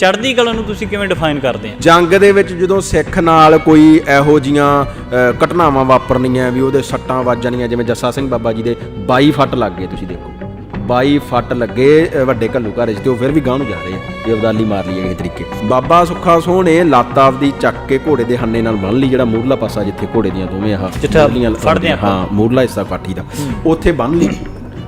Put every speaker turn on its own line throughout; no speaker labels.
ਚੜ੍ਹਦੀ ਕਲਾ ਨੂੰ ਤੁਸੀਂ ਕਿਵੇਂ ਡਿਫਾਈਨ ਕਰਦੇ ਆ?
ਜੰਗ ਦੇ ਵਿੱਚ ਜਦੋਂ ਸਿੱਖ ਨਾਲ ਕੋਈ ਇਹੋ ਜੀਆਂ ਅ, ਘਟਨਾਵਾਂ ਵਾਪਰਨੀਆਂ ਵੀ ਉਹਦੇ ਸੱਟਾਂ ਵੱਜਣੀਆਂ ਜਿਵੇਂ ਜੱਸਾ ਸਿੰਘ ਬਾਬਾ ਜੀ ਦੇ 22 ਫੱਟ ਲੱਗ ਗਏ ਤੁਸੀਂ ਦੇਖੋ। 22 ਫੱਟ ਲੱਗੇ ਅ, ਵੱਡੇ ਘੱਲੂ ਘਰ 'ਚ ਤੇ ਉਹ ਫਿਰ ਵੀ ਗਾਂਹ ਨੂੰ ਜਾ ਰਹੇ ਆ ਵੀ ਅਬਦਾਲੀ ਮਾਰ ਲਈ ਇਹ ਤਰੀਕੇ। ਬਾਬਾ ਸੁੱਖਾ ਸੋਹ ਨੇ ਲੱਤ ਆਪਦੀ ਚੱਕ ਕੇ ਘੋੜੇ ਦੇ ਹੰਨੇ ਨਾਲ ਬੰਨ ਲਈ ਜਿਹੜਾ ਮੂਰਲਾ ਪਾਸਾ ਜਿੱਥੇ ਘੋੜੇ ਦੀਆਂ ਦੋਵੇਂ ਆਹ
ਜਿੱਥੇ ਫੜਦੇ ਆ ਆਪਾਂ।
ਹਾਂ ਮੂਰਲਾ ਹਿੱਸਾ ਕਾਠੀ ਦਾ ਉੱਥੇ ਬੰਨ ਲਈ।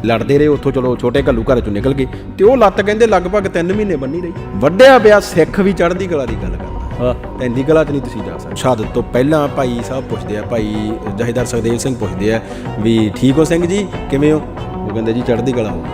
ਲੜਦੇ ਰਹੇ ਉੱਥੋਂ ਚਲੋ ਛੋਟੇ ਘੱਲੂ ਘਰ ਚੋਂ ਨਿਕਲ ਗਏ ਤੇ ਉਹ ਲੱਤ ਕਹਿੰਦੇ ਲਗਭਗ 3 ਮਹੀਨੇ ਬੰਨੀ ਰਹੀ। ਵੱਡਿਆ ਪਿਆ ਸਿੱਖ ਵੀ ਚੜ੍ਹਦੀ ਕਲਾ ਦੀ ਗੱਲ ਕਰਦਾ।
ਵਾਹ
ਇੰਦੀ ਕਲਾ 'ਚ ਨਹੀਂ ਤੁਸੀਂ ਜਾ ਸਕਦੇ। ਸ਼ਹਾਦਤ ਤੋਂ ਪਹਿਲਾਂ ਭਾਈ ਸਾਹਿਬ ਪੁੱਛਦੇ ਆ ਭਾਈ ਜਹੇਦਾਰ ਸੁਖਦੇਵ ਸਿੰਘ ਪੁੱਛਦੇ ਆ ਵੀ ਠੀਕ ਹੋ ਸਿੰਘ ਜੀ? ਕਿਵੇਂ ਹੋ? ਉਹ ਕਹਿੰਦੇ ਜੀ ਚੜ੍ਹਦੀ ਕਲਾ ਹੋ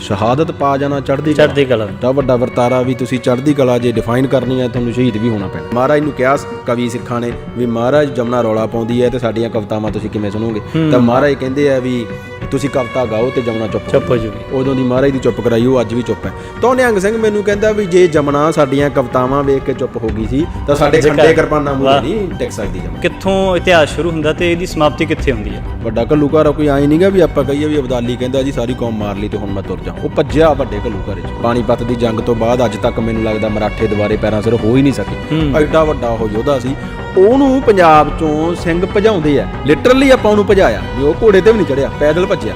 ਸ਼ਹਾਦਤ ਪਾ ਜਾਣਾ ਚੜ੍ਹਦੀ ਕਲਾ।
ਚੜ੍ਹਦੀ ਕਲਾ।
ਤਾਂ ਵੱਡਾ ਵਰਤਾਰਾ ਵੀ ਤੁਸੀਂ ਚੜ੍ਹਦੀ ਕਲਾ ਜੇ ਡਿਫਾਈਨ ਕਰਨੀ ਹੈ ਤੁਹਾਨੂੰ ਸ਼ਹੀਦ ਵੀ ਹੋਣਾ ਪੈਣਾ। ਮਹਾਰਾਜ ਨੂੰ ਕਿਹਾ ਕਵੀ ਸਿੱਖਾਂ ਨੇ ਵੀ ਮਹਾਰਾਜ ਜਮਨਾ ਰੌਲਾ ਪਾਉਂਦੀ ਹੈ ਤੇ ਸਾਡੀਆਂ ਕਵਿਤਾਵਾਂ ਤੁਸੀਂ ਕਿਵੇਂ ਸੁਣੋਗੇ? ਤਾਂ ਮਹਾਰਾਜ ਕਹਿੰਦੇ ਆ ਵੀ ਤੁਸੀਂ ਕਵਿਤਾ ਗਾਓ ਤੇ ਜਮਨਾ ਚੁੱਪ
ਚੁੱਪ ਹੋ ਜੂਗੀ
ਉਦੋਂ ਦੀ ਮਹਾਰਾਜ ਦੀ ਚੁੱਪ ਕਰਾਈ ਉਹ ਅੱਜ ਵੀ ਚੁੱਪ ਹੈ। ਤਾਂ ਨਿਹੰਗ ਸਿੰਘ ਮੈਨੂੰ ਕਹਿੰਦਾ ਵੀ ਜੇ ਜਮਨਾ ਸਾਡੀਆਂ ਕਵਿਤਾਵਾਂ ਵੇਖ ਕੇ ਚੁੱਪ ਹੋ ਗਈ ਸੀ ਤਾਂ ਸਾਡੇ ਖੰਡੇ ਕਿਰਪਾਨਾਂ ਮੂਹਰੇ ਨਹੀਂ ਟਿਕ ਸਕਦੀ ਜਮਨਾ।
ਕਿੱਥੋਂ ਇਤਿਹਾਸ ਸ਼ੁਰੂ ਹੁੰਦਾ ਤੇ ਇਹਦੀ ਸਮਾਪਤੀ ਕਿੱਥੇ ਹੁੰਦੀ ਹੈ?
ਵੱਡਾ ਘੱਲੂਘਾਰਾ ਕੋਈ ਆਈ ਨਹੀਂਗਾ ਵੀ ਆਪਾਂ ਕਹੀਏ ਵੀ ਅਬਦਾਲੀ ਕਹਿੰਦਾ ਜੀ ਸਾਰੀ ਕੌਮ ਮਾਰ ਲਈ ਤੇ ਹੁਣ ਮੈਂ ਤੁਰ ਜਾ। ਉਹ ਭੱਜਿਆ ਵੱਡੇ ਘੱਲੂਘਾਰੇ 'ਚ। ਪਾਣੀਪਤ ਦੀ ਜੰਗ ਤੋਂ ਬਾਅਦ ਅੱਜ ਤੱਕ ਮੈਨੂੰ ਲੱਗਦਾ ਮਰਾਠੇ ਦੁਬਾਰੇ ਪੈਰਾਂ ਸਿਰ ਹੋ ਹੀ ਨਹੀਂ ਸਕੇ। ਐਡਾ ਵੱਡਾ ਉਹ ਯੋਧਾ ਸੀ ਉਹਨੂੰ ਪੰਜਾਬ ਚੋਂ ਸਿੰਘ ਭਜਾਉਂਦੇ ਆ। ਲਿਟਰਲੀ ਆਪਾਂ ਉਹਨੂੰ ਭਜਾਇਆ। ਵੀ ਉਹ ਘੋੜੇ ਤੇ ਵੀ ਨਹੀਂ ਚੜਿਆ ਪੈਦਲ ਭੱਜਿਆ।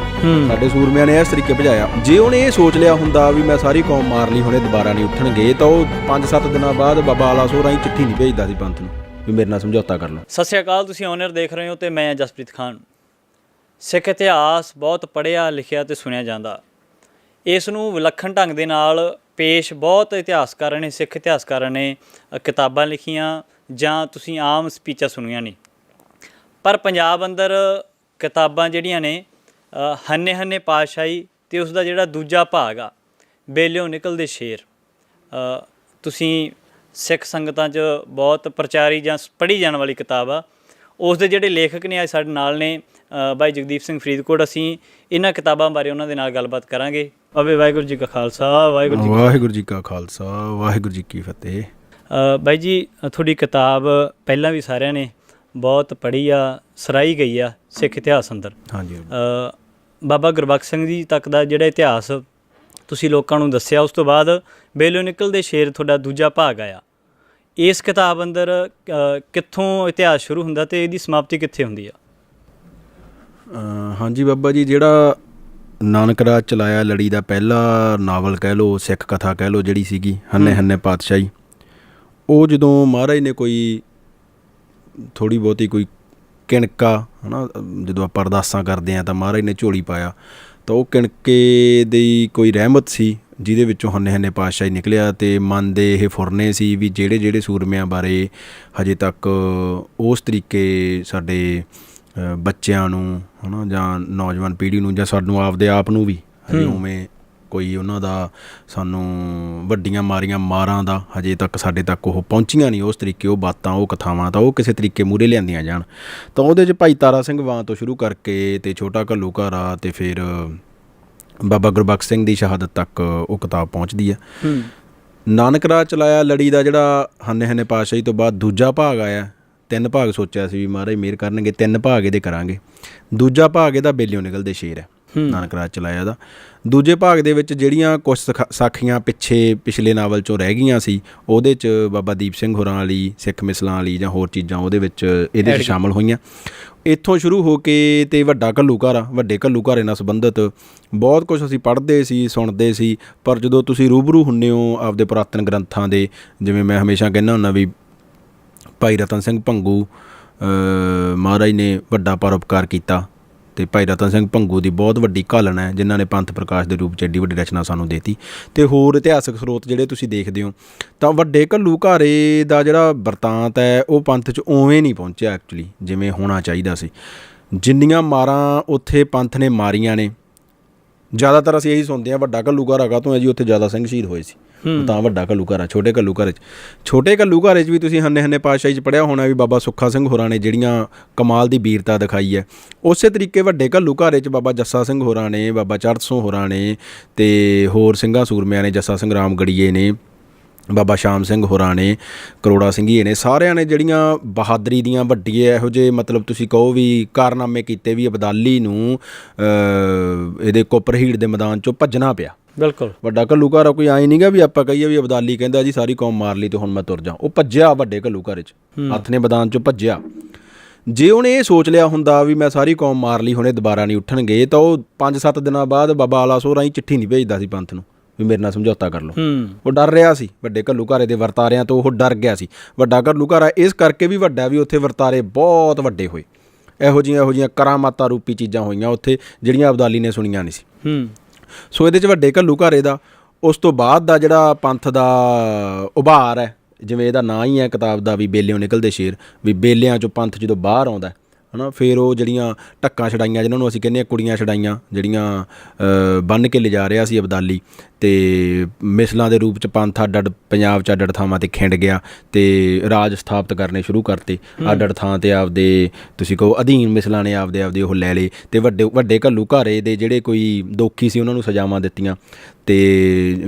ਸਾਡੇ ਸੂਰਮਿਆਂ ਨੇ ਇਸ ਤਰੀਕੇ ਭਜਾਇਆ। ਜੇ ਉਹਨੇ ਇਹ ਸੋਚ ਲਿਆ ਹੁੰਦਾ ਵੀ ਮੈਂ ਸਾਰੀ ਕੌਮ ਮਾਰ ਲਈ ਹੁਣੇ ਦੁਬਾਰਾ ਨਹੀਂ ਉੱਠਣਗੇ ਤਾਂ ਉਹ 5-7 ਦਿਨਾਂ ਬਾਅਦ ਬਾਬਾ ਆਲਾ ਸੋਹਰਾ ਹੀ ਚਿੱਠੀ ਨਹੀਂ ਭੇਜਦਾ ਸੀ ਪੰਥ ਨੂੰ ਵੀ ਮੇਰੇ ਨਾਲ ਸਮਝੌਤਾ ਕਰ ਲਓ।
ਸਤਿ ਸ਼੍ਰੀ ਅਕਾਲ ਤੁਸੀਂ ਓਨਰ ਦੇਖ ਰਹੇ ਹੋ ਤੇ ਮੈਂ ਜਸਪ੍ਰੀਤ ਖਾਨ। ਸਿੱਖ ਇਤਿਹਾਸ ਬਹੁਤ ਪੜ੍ਹਿਆ ਲਿਖਿਆ ਤੇ ਸੁਣਿਆ ਜਾਂਦਾ। ਇਸ ਨੂੰ ਵਿਲੱਖਣ ਢੰਗ ਦੇ ਨਾਲ ਪੇਸ਼ ਬਹੁਤ ਇਤਿਹਾਸਕਾਰਾਂ ਨੇ ਸਿੱਖ ਇਤਿਹਾਸਕਾਰਾਂ ਨੇ ਕਿਤਾਬਾਂ ਲਿਖੀਆਂ ਜਾਂ ਤੁਸੀਂ ਆਮ ਸਪੀਚਾਂ ਸੁਣੀਆਂ ਨਹੀਂ। ਪਰ ਪੰਜਾਬ ਅੰਦਰ ਕਿਤਾਬਾਂ ਜਿਹੜੀਆਂ ਨੇ ਹੰਨੇ ਹੰਨੇ ਪਾਤਸ਼ਾਹੀ ਤੇ ਉਸ ਦਾ ਜਿਹੜਾ ਦੂਜਾ ਭਾਗ ਆ ਬੇਲਿਓ ਨਿਕਲਦੇ ਸ਼ੇਰ। ਤੁਸੀਂ ਸਿੱਖ ਸੰਗਤਾਂ 'ਚ ਬਹੁਤ ਪ੍ਰਚਾਰੀ ਜਾਂ ਪੜ੍ਹੀ ਜਾਣ ਵਾਲੀ ਕਿਤਾਬ ਆ। ਉਸ ਦੇ ਜਿਹੜੇ ਲੇਖਕ ਨੇ ਅੱਜ ਸਾਡੇ ਨਾਲ ਨੇ ਬਾਈ ਜਗਦੀਪ ਸਿੰਘ ਫਰੀਦਕੋਟ ਅਸੀਂ ਇਹਨਾਂ ਕਿਤਾਬਾਂ ਬਾਰੇ ਉਹਨਾਂ ਦੇ ਨਾਲ ਗੱਲਬਾਤ ਕਰਾਂਗੇ। ਅਵੇ ਵਾਹਿਗੁਰੂ ਜੀ ਕਾ ਖਾਲਸਾ ਵਾਹਿਗੁਰੂ ਜੀ
ਵਾਹਿਗੁਰੂ ਜੀ ਕਾ ਖਾਲਸਾ ਵਾਹਿਗੁਰੂ ਜੀ ਕੀ ਫਤਿਹ।
ਬਾਈ ਜੀ ਤੁਹਾਡੀ ਕਿਤਾਬ ਪਹਿਲਾਂ ਵੀ ਸਾਰਿਆਂ ਨੇ ਬਹੁਤ ਪੜ੍ਹੀ ਆ ਸਰਾਈ ਗਈ ਆ ਸਿੱਖ ਇਤਿਹਾਸ ਅੰਦਰ।
ਹਾਂਜੀ
ਅ, ਬਾਬਾ ਗੁਰਬਖਸ਼ ਸਿੰਘ ਜੀ ਤੱਕ ਦਾ ਜਿਹੜਾ ਇਤਿਹਾਸ ਤੁਸੀਂ ਲੋਕਾਂ ਨੂੰ ਦੱਸਿਆ ਉਸ ਤੋਂ ਬਾਅਦ ਬੇਲੋ ਨਿਕਲਦੇ ਸ਼ੇਰ ਤੁਹਾਡਾ ਦੂਜਾ ਭਾਗ ਆਇਆ। ਇਸ ਕਿਤਾਬ ਅੰਦਰ ਕਿੱਥੋਂ ਇਤਿਹਾਸ ਸ਼ੁਰੂ ਹੁੰਦਾ ਤੇ ਇਹਦੀ ਸਮਾਪਤੀ ਕਿੱਥੇ ਹੁੰਦੀ ਆ?
ਹਾਂਜੀ ਬਾਬਾ ਜੀ ਜਿਹੜਾ ਨਾਨਕ ਰਾਜ ਚਲਾਇਆ ਲੜੀ ਦਾ ਪਹਿਲਾ ਨਾਵਲ ਕਹਿ ਲੋ ਸਿੱਖ ਕਥਾ ਕਹਿ ਲੋ ਜਿਹੜੀ ਸੀਗੀ ਹੰਨੇ ਹੰਨੇ ਪਾਤਸ਼ਾਹੀ। ਉਹ ਜਦੋਂ ਮਹਾਰਾਜ ਨੇ ਕੋਈ ਥੋੜੀ ਬਹੁਤੀ ਕੋਈ ਕਿਣਕਾ ਹਨਾ ਜਦੋਂ ਆਪਾਂ ਅਰਦਾਸਾਂ ਕਰਦੇ ਆ ਤਾਂ ਮਹਾਰਾਜ ਨੇ ਝੋਲੀ ਪਾਇਆ ਤਾਂ ਉਹ ਕਿਣਕੇ ਦੀ ਕੋਈ ਰਹਿਮਤ ਸੀ ਜਿਹਦੇ ਵਿੱਚੋਂ ਹੰਨੇ ਹੰਨੇ ਪਾਤਸ਼ਾਹੀ ਨਿਕਲਿਆ ਤੇ ਮਨ ਦੇ ਇਹ ਫੁਰਨੇ ਸੀ ਵੀ ਜਿਹੜੇ ਜਿਹੜੇ ਸੂਰਮਿਆਂ ਬਾਰੇ ਹਜੇ ਤੱਕ ਉਸ ਤਰੀਕੇ ਸਾਡੇ ਬੱਚਿਆਂ ਨੂੰ ਹਨਾ ਜਾਂ ਨੌਜਵਾਨ ਪੀੜ੍ਹੀ ਨੂੰ ਜਾਂ ਸਾਨੂੰ ਆਪਦੇ ਆਪ ਨੂੰ ਵੀ ਹਜੇ ਉਵੇਂ ਕੋਈ ਉਹਨਾਂ ਦਾ ਸਾਨੂੰ ਵੱਡੀਆਂ ਮਾਰੀਆਂ ਮਾਰਾਂ ਦਾ ਹਜੇ ਤੱਕ ਸਾਡੇ ਤੱਕ ਉਹ ਪਹੁੰਚੀਆਂ ਨਹੀਂ ਉਸ ਤਰੀਕੇ ਉਹ ਬਾਤਾਂ ਉਹ ਕਥਾਵਾਂ ਤਾਂ ਉਹ ਕਿਸੇ ਤਰੀਕੇ ਮੂਰੇ ਲਿਆਂਦੀਆਂ ਜਾਣ। ਤਾਂ ਉਹਦੇ 'ਚ ਭਾਈ ਤਾਰਾ ਸਿੰਘ ਵਾਂ ਤੋਂ ਸ਼ੁਰੂ ਕਰਕੇ ਤੇ ਛੋਟਾ ਘੱਲੂ ਘਾਰਾ ਤੇ ਫਿਰ ਬਾਬਾ ਗੁਰਬਖਸ਼ ਸਿੰਘ ਦੀ ਸ਼ਹਾਦਤ ਤੱਕ ਉਹ ਕਿਤਾਬ ਪਹੁੰਚਦੀ ਹੂੰ। ਨਾਨਕ ਰਾਜ ਚਲਾਇਆ ਲੜੀ ਦਾ ਜਿਹੜਾ ਹੰਨੇ ਹੰਨੇ ਪਾਤਸ਼ਾਹੀ ਤੋਂ ਬਾਅਦ ਦੂਜਾ ਭਾਗ ਆਇਆ ਤਿੰਨ ਭਾਗ ਸੋਚਿਆ ਸੀ ਵੀ ਮਹਾਰਾਜ ਮਿਹਰ ਕਰਨਗੇ ਤਿੰਨ ਭਾਗ ਇਹਦੇ ਕਰਾਂਗੇ। ਦੂਜਾ ਭਾਗ ਇਹਦਾ ਬੇਲਿਓ ਨਿਕਲਦੇ ਸ਼ੇਰ ਹੈ ਨਾਨਕ ਰਾਜ ਚਲਾਇਆ ਦਾ। ਦੂਜੇ ਭਾਗ ਦੇ ਵਿੱਚ ਜਿਹੜੀਆਂ ਕੁਝ ਸਖਾ- ਸਾਖੀਆਂ ਪਿੱਛੇ ਪਿਛਲੇ ਨਾਵਲ ਚੋਂ ਰਹਿ ਗਈਆਂ ਸੀ ਉਹਦੇ ਚ ਬਾਬਾ ਦੀਪ ਸਿੰਘ ਹੋਰਾਂ ਵਾਲੀ ਸਿੱਖ ਮਿਸਲਾਂ ਵਾਲੀ ਜਾਂ ਹੋਰ ਚੀਜ਼ਾਂ ਉਹਦੇ ਵਿੱਚ ਇਹਦੇ ਚ ਸ਼ਾਮਲ ਹੋਈਆਂ। ਇੱਥੋਂ ਸ਼ੁਰੂ ਹੋ ਕੇ ਤੇ ਵੱਡਾ ਘੱਲੂਘਾਰਾ ਵੱਡੇ ਘੱਲੂਘਾਰੇ ਨਾਲ ਸੰਬੰਧਿਤ ਬਹੁਤ ਕੁਝ ਅਸੀਂ ਪੜ੍ਹਦੇ ਸੀ ਸੁਣਦੇ ਸੀ ਪਰ ਜਦੋਂ ਤੁਸੀਂ ਰੂਬਰੂ ਹੁੰਨੇ ਹੋ ਆਪਦੇ ਪੁਰਾਤਨ ਗ੍ਰੰਥਾਂ ਦੇ ਜਿਵੇਂ ਮੈਂ ਹਮੇਸ਼ਾ ਕਹਿੰਦਾ ਹੁੰਦਾ ਵੀ ਭਾਈ ਰਤਨ ਸਿੰਘ ਭੰਗੂ ਮਹਾਰਾਜ ਨੇ ਵੱਡਾ ਪਰਉਪਕਾਰ ਕੀਤਾ। ਤੇ ਭਾਈ ਰਤਨ ਸਿੰਘ ਭੰਗੂ ਦੀ ਬਹੁਤ ਵੱਡੀ ਘਾਲਣਾ ਹੈ, ਜਿਨ੍ਹਾਂ ਨੇ ਪੰਥ ਪ੍ਰਕਾਸ਼ ਦੇ ਰੂਪ ਚ ਏਡੀ ਵੱਡੀ ਰਚਨਾ ਸਾਨੂੰ ਦੇਤੀ। ਤੇ ਹੋਰ ਇਤਿਹਾਸਕ ਸਰੋਤ ਜਿਹੜੇ ਤੁਸੀਂ ਦੇਖਦੇ ਹੋ, ਤਾਂ ਵੱਡੇ ਘੱਲੂ ਘਾਰੇ ਦਾ ਜਿਹੜਾ ਵਰਤਾਂਤ ਹੈ, ਉਹ ਪੰਥ ਚ ਉਵੇਂ ਨਹੀਂ ਪਹੁੰਚਿਆ ਐਕਚੁਅਲੀ ਜਿਵੇਂ ਹੋਣਾ ਚਾਹੀਦਾ ਸੀ। ਜਿੰਨੀਆਂ ਮਾਰਾਂ ਉੱਥੇ ਪੰਥ ਨੇ ਮਾਰੀਆਂ ਨੇ ਜ਼ਿਆਦਾਤਰ ਅਸੀਂ ਇਹੀ ਸੁਣਦੇ ਆ ਵੱਡਾ ਘੱਲੂ ਘਾਰਾ ਕਾ ਤੋਂ ਹੈ ਜੀ ਉੱਥੇ ਜ਼ਿਆਦਾ ਸਿੰਘ ਸ਼ਹੀਦ ਹੋਏ ਸੀ। ਤਾਂ ਵੱਡਾ ਘੱਲੂ ਘਾਰਾ ਛੋਟੇ ਘੱਲੂ ਘਾਰੇ ਚ ਛੋਟੇ ਘੱਲੂ ਘਾਰੇ ਚ ਵੀ ਤੁਸੀਂ ਹੰਨੇ ਹੰਨੇ ਪਾਤਸ਼ਾਹੀ ਚ ਪੜਿਆ ਹੋਣਾ ਵੀ ਬਾਬਾ ਸੁੱਖਾ ਸਿੰਘ ਹੋਰਾਂ ਨੇ ਜਿਹੜੀਆਂ ਕਮਾਲ ਦੀ ਵੀਰਤਾ ਦਿਖਾਈ ਹੈ। ਉਸੇ ਤਰੀਕੇ ਵੱਡੇ ਘੱਲੂ ਘਾਰੇ ਚ ਬਾਬਾ ਜੱਸਾ ਸਿੰਘ ਹੋਰਾਂ ਨੇ ਬਾਬਾ ਚੜ੍ਹ ਸਿੰਘ ਹੋਰਾਂ ਨੇ ਤੇ ਹੋਰ ਸਿੰਘਾਂ ਸੂਰਮਿਆਂ ਨੇ ਜੱਸਾ ਸਿੰਘ ਰਾਮ ਗੜੀਏ ਨੇ ਬਾਬਾ ਸ਼ਾਮ ਸਿੰਘ ਹੋਰਾਂ ਨੇ ਕਰੋੜਾ ਸਿੰਘੀਏ ਨੇ ਸਾਰਿਆਂ ਨੇ ਜਿਹੜੀਆਂ ਬਹਾਦਰੀ ਦੀਆਂ ਵੱਡੀਆਂ ਇਹੋ ਜਿਹੇ ਮਤਲਬ ਤੁਸੀਂ ਕਹੋ ਵੀ ਕਾਰਨਾਮੇ ਕੀਤੇ ਵੀ ਅਬਦਾਲੀ ਨੂੰ ਇਹਦੇ ਕੋਪਰਹੀੜ ਦੇ ਮੈਦਾਨ ਚੋਂ ਭੱਜਣਾ ਪਿਆ।
ਬਿਲਕੁਲ।
ਵੱਡਾ ਘੱਲੂਘਾਰਾ ਕੋਈ ਆਈ ਨਹੀਂਗਾ ਵੀ ਆਪਾਂ ਕਹੀਏ ਵੀ ਅਬਦਾਲੀ ਕਹਿੰਦਾ ਜੀ ਸਾਰੀ ਕੌਮ ਮਾਰ ਲਈ ਤੇ ਹੁਣ ਮੈਂ ਤੁਰ ਜਾ। ਉਹ ਭੱਜਿਆ ਵੱਡੇ ਘੱਲੂਘਾਰੇ 'ਚ ਹੱਥ ਨੇ ਮੈਦਾਨ 'ਚੋਂ ਭੱਜਿਆ। ਜੇ ਉਹਨੇ ਇਹ ਸੋਚ ਲਿਆ ਹੁੰਦਾ ਵੀ ਮੈਂ ਸਾਰੀ ਕੌਮ ਮਾਰ ਲਈ ਹੁਣੇ ਦੁਬਾਰਾ ਨਹੀਂ ਉੱਠਣਗੇ ਤਾਂ ਉਹ 5-7 ਦਿਨਾਂ ਬਾਅਦ ਬਾਬਾ ਆਲਾ ਸੋਹਰਾ ਹੀ ਚਿੱਠੀ ਨਹੀਂ ਭੇਜਦਾ ਸੀ ਪੰਥ ਨੂੰ। ਵੀ ਮੇਰੇ ਨਾਲ ਸਮਝੌਤਾ ਕਰ ਲਓ। ਉਹ ਡਰ ਰਿਹਾ ਸੀ ਵੱਡੇ ਘੱਲੂਘਾਰੇ ਦੇ ਵਰਤਾਰਿਆਂ ਤੋਂ ਉਹ ਡਰ ਗਿਆ ਸੀ। ਵੱਡਾ ਘੱਲੂਘਾਰਾ ਇਸ ਕਰਕੇ ਵੀ ਵੱਡਾ ਵੀ ਉੱਥੇ ਵਰਤਾਰੇ ਬਹੁਤ ਵੱਡੇ ਹੋਏ। ਇਹੋ ਜਿਹੀਆਂ ਇਹੋ ਜਿਹੀਆਂ ਕਰਾਮਾਤਾਂ ਰੂਪੀ ਚੀਜ਼ਾਂ ਹੋਈਆਂ ਉੱਥੇ ਜਿਹੜੀਆਂ ਅਬਦਾਲੀ ਨੇ ਸੁਣੀਆਂ ਨਹੀਂ ਸੀ।
ਹੂੰ।
ਸੋ ਇਹਦੇ ਚ ਵੱਡੇ ਘੱਲੂਘਾਰੇ ਦਾ ਉਸ ਤੋਂ ਬਾਅਦ ਦਾ ਜਿਹੜਾ ਪੰਥ ਦਾ ਉਭਾਰ ਹੈ ਜਿਵੇਂ ਇਹਦਾ ਨਾਂ ਹੀ ਹੈ ਕਿਤਾਬ ਦਾ ਵੀ ਬੇਲਿਓਂ ਨਿਕਲਦੇ ਸ਼ੇਰ ਵੀ ਬੇਲਿਆਂ ਚੋਂ ਪੰਥ ਜਦੋਂ ਬਾਹਰ ਆਉਂਦਾ ਹਨਾ ਫਿਰ ਉਹ ਜਿਹੜੀਆਂ ਟੱਕਾਂ ਛਡਾਈਆਂ ਜਿਨ੍ਹਾਂ ਨੂੰ ਅਸੀਂ ਕਹਿੰਦੇ ਆ ਕੁੜੀਆਂ ਛਡਾਈਆਂ ਜਿਹੜੀਆਂ ਅ, ਬੰਨ੍ਹ ਕੇ ਲਿਜਾ ਰਿਹਾ ਸੀ ਅਬਦਾਲੀ ਤੇ ਮਿਸਲਾਂ ਦੇ ਰੂਪ ਚ ਪੰਥ ਅੱਡ ਪੰਜਾਬ ਚ ਅੱਡ ਥਾਵਾਂ ਤੇ ਖਿੰਡ ਗਿਆ ਤੇ ਰਾਜ ਸਥਾਪਿਤ ਕਰਨੇ ਸ਼ੁਰੂ ਕਰਤੇ। ਅੱਡ ਥਾਂ ਤੇ ਆਪਦੇ ਤੁਸੀਂ ਕਹੋ ਅਧੀਨ ਮਿਸਲਾਂ ਨੇ ਆਪਦੇ ਆਪਦੇ ਉਹ ਲੈ ਲਏ ਤੇ ਵੱਡੇ ਵੱਡੇ ਘੱਲੂ ਘਾਰੇ ਦੇ ਜਿਹੜੇ ਕੋਈ ਦੋਖੀ ਸੀ ਉਹਨਾਂ ਨੂੰ ਸਜ਼ਾਵਾਂ ਦਿੱਤੀਆਂ। ਤੇ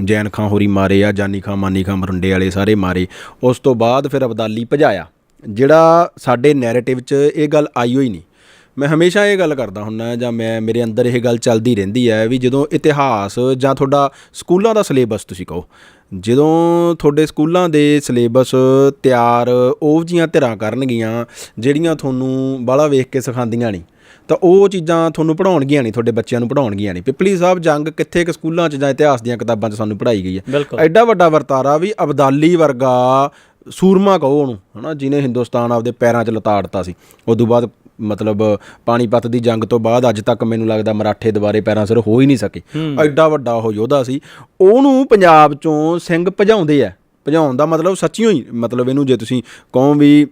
ਜੈਨ ਖਾਂ ਹੋਰੀ ਮਾਰੇ ਆ ਜਾਨੀ ਖਾਂ ਮਾਨੀ ਖਾਂ ਮਰੁੰਡੇ ਵਾਲੇ ਸਾਰੇ ਮਾਰੇ। ਉਸ ਤੋਂ ਬਾਅਦ ਫਿਰ ਅਬਦਾਲੀ ਭਜਾਇਆ। ਜਿਹੜਾ ਸਾਡੇ ਨੈਰੇਟਿਵ 'ਚ ਇਹ ਗੱਲ ਆਈ ਹੋਈ ਨਹੀਂ। ਮੈਂ ਹਮੇਸ਼ਾ ਇਹ ਗੱਲ ਕਰਦਾ ਹੁੰਨਾ ਜਾਂ ਮੈਂ ਮੇਰੇ ਅੰਦਰ ਇਹ ਗੱਲ ਚੱਲਦੀ ਰਹਿੰਦੀ ਹੈ ਵੀ ਜਦੋਂ ਇਤਿਹਾਸ ਜਾਂ ਤੁਹਾਡਾ ਸਕੂਲਾਂ ਦਾ ਸਿਲੇਬਸ ਤੁਸੀਂ ਕਹੋ ਜਦੋਂ ਤੁਹਾਡੇ ਸਕੂਲਾਂ ਦੇ ਸਿਲੇਬਸ ਤਿਆਰ ਉਹ ਜੀਆਂ ਧਿਰਾਂ ਕਰਨਗੀਆਂ ਜਿਹੜੀਆਂ ਤੁਹਾਨੂੰ ਬਾਹਲਾ ਵੇਖ ਕੇ ਸਿਖਾਉਂਦੀਆਂ ਨਹੀਂ ਤਾਂ ਉਹ ਚੀਜ਼ਾਂ ਤੁਹਾਨੂੰ ਪੜਾਉਣਗੀਆਂ ਨਹੀਂ ਤੁਹਾਡੇ ਬੱਚਿਆਂ ਨੂੰ ਪੜਾਉਣਗੀਆਂ ਨਹੀਂ। ਪਿਪਲੀ ਸਾਹਿਬ ਜੰਗ ਕਿੱਥੇ ਕਿ ਸਕੂਲਾਂ 'ਚ ਜਾਂ ਇਤਿਹਾਸ ਦੀਆਂ ਕਿਤਾਬਾਂ 'ਚ ਸਾਨੂੰ ਪੜਾਈ ਗਈ ਹੈ। ਐਡਾ ਵੱਡਾ ਵਰਤਾਰਾ ਵੀ ਅਬਦਾਲੀ ਵਰਗਾ ਸੂਰਮਾ ਕਹੋ ਉਹਨੂੰ ਹਨਾ ਜਿਹਨੇ ਹਿੰਦੁਸਤਾਨ ਆਪਦੇ ਪੈਰਾਂ 'ਚ ਲਤਾੜਤਾ ਸੀ। ਉਦੋਂ ਬਾਅਦ ਮਤਲਬ ਪਾਣੀਪਤ ਦੀ ਜੰਗ ਤੋਂ ਬਾਅਦ ਅੱਜ ਤੱਕ ਮੈਨੂੰ ਲੱਗਦਾ ਮਰਾਠੇ ਦੁਬਾਰੇ ਪੈਰਾਂ ਸਿਰ ਹੋ ਹੀ ਨਹੀਂ ਸਕੇ। ਐਡਾ ਵੱਡਾ ਉਹ ਯੋਧਾ ਸੀ। ਉਹਨੂੰ ਪੰਜਾਬ 'ਚੋਂ ਸਿੰਘ ਭਜਾਉਂਦੇ ਆ। ਭਜਾਉਣ ਦਾ ਮਤਲਬ ਸੱਚੀਓ ਹੀ ਮਤਲਬ ਇਹਨੂੰ ਜੇ ਤੁਸੀਂ ਕਹੋ ਵੀ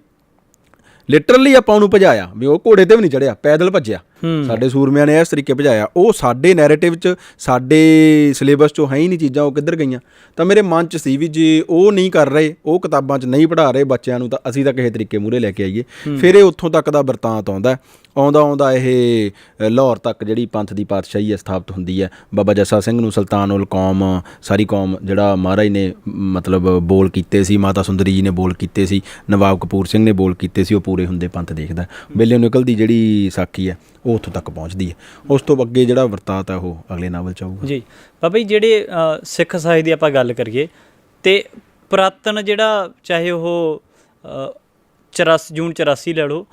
ਲਿਟਰਲੀ ਆਪਾਂ ਉਹਨੂੰ ਭਜਾਇਆ ਵੀ ਉਹ ਘੋੜੇ ਤੇ ਵੀ ਨਹੀਂ ਚੜਿਆ ਪੈਦਲ ਭੱਜਿਆ। ਸਾਡੇ ਸੂਰਮਿਆਂ ਨੇ ਇਸ ਤਰੀਕੇ ਭਜਾਇਆ। ਉਹ ਸਾਡੇ ਨੈਰੇਟਿਵ 'ਚ ਸਾਡੇ ਸਿਲੇਬਸ 'ਚੋਂ ਹੈ ਹੀ ਨਹੀਂ ਚੀਜ਼ਾਂ ਉਹ ਕਿੱਧਰ ਗਈਆਂ? ਤਾਂ ਮੇਰੇ ਮਨ 'ਚ ਸੀ ਵੀ ਜੇ ਉਹ ਨਹੀਂ ਕਰ ਰਹੇ ਉਹ ਕਿਤਾਬਾਂ 'ਚ ਨਹੀਂ ਪੜ੍ਹਾ ਰਹੇ ਬੱਚਿਆਂ ਨੂੰ ਤਾਂ ਅਸੀਂ ਤਾਂ ਕਿਸੇ ਤਰੀਕੇ ਮੂਰੇ ਲੈ ਕੇ ਆਈਏ। ਫਿਰ ਇਹ ਉੱਥੋਂ ਤੱਕ ਦਾ ਵਰਤਾਂਤ ਆਉਂਦਾ। ਆਉਂਦਾ ਆਉਂਦਾ ਇਹ ਲਾਹੌਰ ਤੱਕ ਜਿਹੜੀ ਪੰਥ ਦੀ ਪਾਤਸ਼ਾਹੀ ਹੈ ਸਥਾਪਿਤ ਹੁੰਦੀ ਹੈ। ਬਾਬਾ ਜੱਸਾ ਸਿੰਘ ਨੂੰ ਸੁਲਤਾਨੁਲ ਕੌਮ ਸਾਰੀ ਕੌਮ ਜਿਹੜਾ ਮਹਾਰਾਜ ਨੇ ਮਤਲਬ ਬੋਲ ਕੀਤੇ ਸੀ ਮਾਤਾ ਸੁੰਦਰੀ ਜੀ ਨੇ ਬੋਲ ਕੀਤੇ ਸੀ ਨਵਾਬ ਕਪੂਰ ਸਿੰਘ ਨੇ ਬੋਲ ਕੀਤੇ ਸੀ ਉਹ ਪੂਰੇ ਹੁੰਦੇ ਪੰਥ ਦੇਖਦਾ। ਬੇਲੇ ਨਿਕਲਦੀ ਜਿਹੜੀ ਸਾਖੀ ਹੈ ਉਹ ਉੱਥੋਂ ਤੱਕ ਪਹੁੰਚਦੀ ਹੈ। ਉਸ ਤੋਂ ਅੱਗੇ ਜਿਹੜਾ ਵਰਤਾਤ ਹੈ ਉਹ ਅਗਲੇ ਨਾਵਲ ਚ ਆਊਗਾ।
ਜੀ। ਬਾਬਾ ਜੀ ਜਿਹੜੇ ਸਿੱਖ ਸਾਹਿਤ ਦੀ ਆਪਾਂ ਗੱਲ ਕਰੀਏ ਤੇ ਪੁਰਾਤਨ ਜਿਹੜਾ ਚਾਹੇ ਉਹ ਅ, 84 ਜੂਨ 84 ਲੈ ਲਓ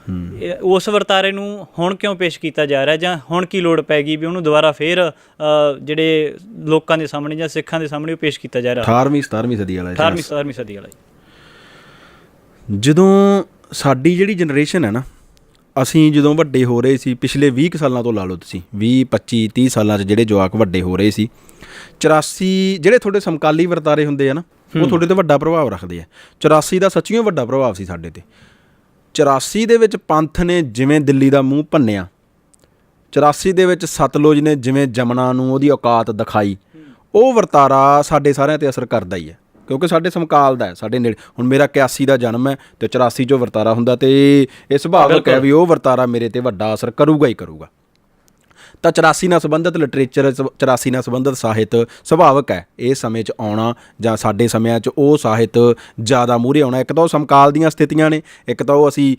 ਉਸ ਵਰਤਾਰੇ ਨੂੰ ਹੁਣ ਕਿਉਂ ਪੇਸ਼ ਕੀਤਾ ਜਾ ਰਿਹਾ ਜਾਂ ਹੁਣ ਕੀ ਲੋੜ ਪੈ ਗਈ ਵੀ ਉਹਨੂੰ ਦੁਬਾਰਾ ਫੇਰ ਜਿਹੜੇ ਲੋਕਾਂ ਦੇ ਸਾਹਮਣੇ ਜਾਂ ਸਿੱਖਾਂ ਦੇ ਸਾਹਮਣੇ ਪੇਸ਼ ਕੀਤਾ ਜਾ ਰਿਹਾ?
18ਵੀਂ 17ਵੀਂ ਸਦੀ ਵਾਲਾ
18ਵੀਂ 17ਵੀਂ ਸਦੀ ਵਾਲਾ ਜੀ।
ਜਦੋਂ ਸਾਡੀ ਜਿਹੜੀ ਜਨਰੇਸ਼ਨ ਹੈ ਨਾ ਅਸੀਂ ਜਦੋਂ ਵੱਡੇ ਹੋ ਰਹੇ ਸੀ ਪਿਛਲੇ 20 ਕੁ ਸਾਲਾਂ ਤੋਂ ਲਾ ਲਓ ਤੁਸੀਂ 20 25 30 ਸਾਲਾਂ 'ਚ ਜਿਹੜੇ ਜਵਾਕ ਵੱਡੇ ਹੋ ਰਹੇ ਸੀ 84 ਜਿਹੜੇ ਤੁਹਾਡੇ ਸਮਕਾਲੀ ਵਰਤਾਰੇ ਹੁੰਦੇ ਆ ਨਾ ਉਹ ਤੁਹਾਡੇ ਤੇ ਵੱਡਾ ਪ੍ਰਭਾਵ ਰੱਖਦੇ ਆ। 84 ਦਾ ਸੱਚੀਓ ਵੱਡਾ ਪ੍ਰਭਾਵ ਸੀ ਸਾਡੇ ਤੇ। 84 ਦੇ ਵਿੱਚ ਪੰਥ ਨੇ ਜਿਵੇਂ ਦਿੱਲੀ ਦਾ ਮੂੰਹ ਭੰਨਿਆ 84 ਦੇ ਵਿੱਚ ਸਤਲੁਜ ਨੇ ਜਿਵੇਂ ਜਮਨਾ ਨੂੰ ਉਹਦੀ ਔਕਾਤ ਦਿਖਾਈ ਉਹ ਵਰਤਾਰਾ ਸਾਡੇ ਸਾਰਿਆਂ ਤੇ ਅਸਰ ਕਰਦਾ ਹੀ ਹੈ ਕਿਉਂਕਿ ਸਾਡੇ ਸਮਕਾਲ ਦਾ ਹੈ ਸਾਡੇ ਨੇੜੇ। ਹੁਣ ਮੇਰਾ 81 ਦਾ ਜਨਮ ਹੈ ਤੇ 84 ਚੋਂ ਵਰਤਾਰਾ ਹੁੰਦਾ ਤੇ ਇਹ ਸੁਭਾਵਿਕ ਹੈ ਵੀ ਉਹ ਵਰਤਾਰਾ ਮੇਰੇ ਤੇ ਵੱਡਾ ਅਸਰ ਕਰੂਗਾ ਹੀ ਕਰੂਗਾ। ਤਾਂ 84 ਨਾਲ ਸੰਬੰਧਿਤ ਲਿਟਰੇਚਰ 84 ਨਾਲ ਸੰਬੰਧਿਤ ਸਾਹਿਤ ਸੁਭਾਵਿਕ ਹੈ। ਇਹ ਸਮੇਂ 'ਚ ਆਉਣਾ ਜਾਂ ਸਾਡੇ ਸਮਿਆਂ 'ਚ ਉਹ ਸਾਹਿਤ ਜ਼ਿਆਦਾ ਮੂਹਰੇ ਆਉਣਾ। ਇੱਕ ਤਾਂ ਉਹ ਸਮਕਾਲ ਦੀਆਂ ਸਥਿਤੀਆਂ ਨੇ ਇੱਕ ਤਾਂ ਉਹ ਅਸੀਂ